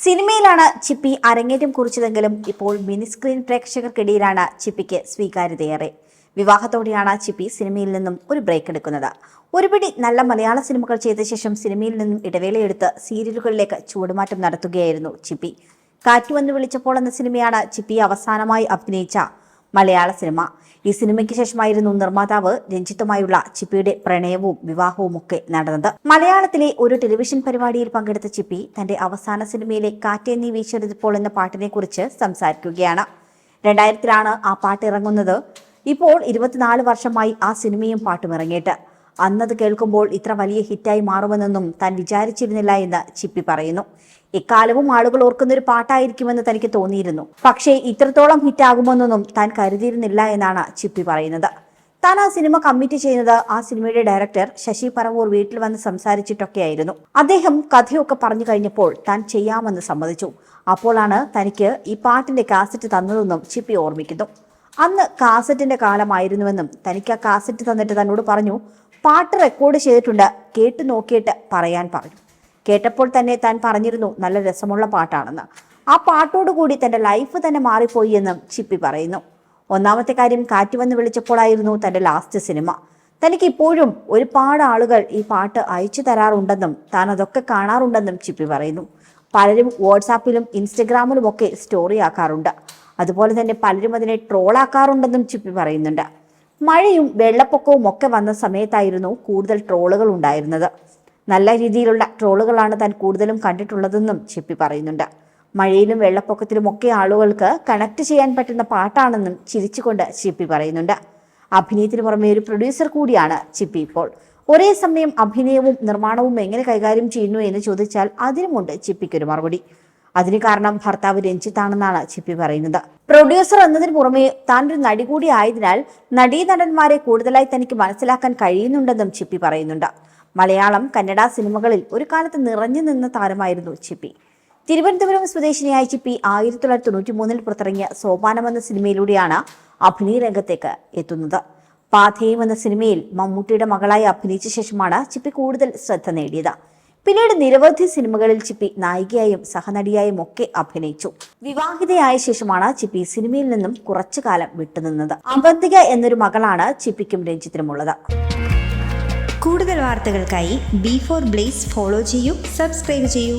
സിനിമയിലാണ് ചിപ്പി അരങ്ങേറ്റം കുറിച്ചതെങ്കിലും ഇപ്പോൾ mini screen പ്രേക്ഷകർക്കിടയിലാണ് ചിപ്പിക്ക് സ്വീകാര്യതയേറെ. വിവാഹത്തോടെയാണ് ചിപ്പി സിനിമയിൽ നിന്നും ഒരു ബ്രേക്ക് എടുക്കുന്നത്. ഒരുപിടി നല്ല മലയാള സിനിമകൾ ചെയ്ത ശേഷം സിനിമയിൽ നിന്നും ഇടവേളയെടുത്ത് സീരിയലുകളിലേക്ക് ചൂടുമാറ്റം നടത്തുകയായിരുന്നു ചിപ്പി. കാറ്റുവന്ന് വിളിച്ചപ്പോൾ എന്ന സിനിമയാണ് ചിപ്പി അവസാനമായി അഭിനയിച്ച മലയാള സിനിമ. ഈ സിനിമയ്ക്ക് ശേഷമായിരുന്നു നിർമ്മാതാവ് രഞ്ജിത്തുമായുള്ള ചിപ്പിയുടെ പ്രണയവും വിവാഹവും ഒക്കെ നടന്നത്. മലയാളത്തിലെ ഒരു ടെലിവിഷൻ പരിപാടിയിൽ പങ്കെടുത്ത ചിപ്പി തന്റെ അവസാന സിനിമയിലെ കാറ്റേ നീ വീശെടുത്തപ്പോൾ എന്ന പാട്ടിനെ കുറിച്ച് സംസാരിക്കുകയാണ്. രണ്ടായിരത്തിലാണ് ആ പാട്ട് ഇറങ്ങുന്നത്. ഇപ്പോൾ ഇരുപത്തിനാല് വർഷമായി ആ സിനിമയും പാട്ടും ഇറങ്ങിയിട്ട്. അന്നത് കേൾക്കുമ്പോൾ ഇത്ര വലിയ ഹിറ്റായി മാറുമെന്നൊന്നും താൻ വിചാരിച്ചിരുന്നില്ല എന്ന് ചിപ്പി പറയുന്നു. എക്കാലവും ആളുകൾ ഓർക്കുന്ന ഒരു പാട്ടായിരിക്കുമെന്ന് തനിക്ക് തോന്നിയിരുന്നു. പക്ഷേ ഇത്രത്തോളം ഹിറ്റാകുമെന്നൊന്നും താൻ കരുതിയിരുന്നില്ല എന്നാണ് ചിപ്പി പറയുന്നത്. താൻ ആ സിനിമ കമ്മിറ്റ് ചെയ്യുന്നത് ആ സിനിമയുടെ ഡയറക്ടർ ശശി പറവൂർ വീട്ടിൽ വന്ന് സംസാരിച്ചിട്ടൊക്കെയായിരുന്നു. അദ്ദേഹം കഥയൊക്കെ പറഞ്ഞു കഴിഞ്ഞപ്പോൾ താൻ ചെയ്യാമെന്ന് സമ്മതിച്ചു. അപ്പോഴാണ് തനിക്ക് ഈ പാട്ടിന്റെ കാസറ്റ് തന്നതെന്നും ചിപ്പി ഓർമ്മിക്കുന്നു. അന്ന് കാസറ്റിന്റെ കാലമായിരുന്നുവെന്നും തനിക്ക് ആ കാസറ്റ് തന്നിട്ട് തന്നോട് പറഞ്ഞു പാട്ട് റെക്കോർഡ് ചെയ്തിട്ടുണ്ട്. കേട്ട് നോക്കിയിട്ട് പറയാൻ പറഞ്ഞു. കേട്ടപ്പോൾ തന്നെ താൻ പറഞ്ഞിരുന്നു നല്ല രസമുള്ള പാട്ടാണെന്ന്. ആ പാട്ടോടുകൂടി തന്റെ ലൈഫ് തന്നെ മാറിപ്പോയി എന്നും ചിപ്പി പറയുന്നു. ഒന്നാമത്തെ കാര്യം കാറ്റ് വന്ന് വിളിച്ചപ്പോഴായിരുന്നു തന്റെ ലാസ്റ്റ് സിനിമ തനിക്ക് ഇപ്പോഴും ഒരുപാട് ആളുകൾ ഈ പാട്ട് അയച്ചു തരാറുണ്ടെന്നും താൻ അതൊക്കെ കാണാറുണ്ടെന്നും ചിപ്പി പറയുന്നു. പലരും വാട്സാപ്പിലും ഇൻസ്റ്റഗ്രാമിലും ഒക്കെ സ്റ്റോറി ആക്കാറുണ്ട്. അതുപോലെ തന്നെ പലരും അതിനെ ട്രോളാക്കാറുണ്ടെന്നും ചിപ്പി പറയുന്നുണ്ട്. മഴയും വെള്ളപ്പൊക്കവും ഒക്കെ വന്ന സമയത്തായിരുന്നു കൂടുതൽ ട്രോളുകൾ ഉണ്ടായിരുന്നത്. നല്ല രീതിയിലുള്ള ട്രോളുകളാണ് താൻ കൂടുതലും കണ്ടിട്ടുള്ളതെന്നും ചിപ്പി പറയുന്നുണ്ട്. മഴയിലും വെള്ളപ്പൊക്കത്തിലും ഒക്കെ ആളുകൾക്ക് കണക്ട് ചെയ്യാൻ പറ്റുന്ന പാട്ടാണെന്നും ചിരിച്ചുകൊണ്ട് ചിപ്പി പറയുന്നുണ്ട്. അഭിനയത്തിന് പുറമെ ഒരു പ്രൊഡ്യൂസർ കൂടിയാണ് ചിപ്പി ഇപ്പോൾ. ഒരേ സമയം അഭിനയവും നിർമ്മാണവും എങ്ങനെ കൈകാര്യം ചെയ്യുന്നു എന്ന് ചോദിച്ചാൽ അതിനുമുണ്ട് ചിപ്പിക്കൊരു മറുപടി. അതിന് കാരണം ഭർത്താവ് രഞ്ജിത്താണെന്നാണ് ചിപ്പി പറയുന്നത്. പ്രൊഡ്യൂസർ എന്നതിന് പുറമെ താൻ ഒരു നടി കൂടി ആയതിനാൽ നടീനടന്മാരെ കൂടുതലായി തനിക്ക് മനസ്സിലാക്കാൻ കഴിയുന്നുണ്ടെന്നും ചിപ്പി പറയുന്നുണ്ട്. മലയാളം കന്നഡ സിനിമകളിൽ ഒരു കാലത്ത് നിറഞ്ഞു നിന്ന താരമായിരുന്നു ചിപ്പി. തിരുവനന്തപുരം സ്വദേശിനിയായ ചിപ്പി ആയിരത്തി തൊള്ളായിരത്തി തൊണ്ണൂറ്റി മൂന്നിൽ പുറത്തിറങ്ങിയ സോപാനം എന്ന സിനിമയിലൂടെയാണ് അഭിനയ രംഗത്തേക്ക് എത്തുന്നത്. പാഥേയം എന്ന സിനിമയിൽ മമ്മൂട്ടിയുടെ മകളായി അഭിനയിച്ച ശേഷമാണ് ചിപ്പി കൂടുതൽ ശ്രദ്ധ നേടിയത്. പിന്നീട് നിരവധി സിനിമകളിൽ ചിപ്പി നായികയായും സഹനടിയായും ഒക്കെ അഭിനയിച്ചു. വിവാഹിതയായ ശേഷമാണ് ചിപ്പി സിനിമയിൽ നിന്നും കുറച്ചു കാലം വിട്ടുനിന്നത് അവന്തിക എന്നൊരു മകളാണ് ചിപ്പിക്കും രഞ്ജിത്തിനുമുള്ളത്. കൂടുതൽ വാർത്തകൾക്കായി ബി ഫോർ ബ്ലേസ് ഫോളോ ചെയ്യൂ സബ്സ്ക്രൈബ് ചെയ്യൂ.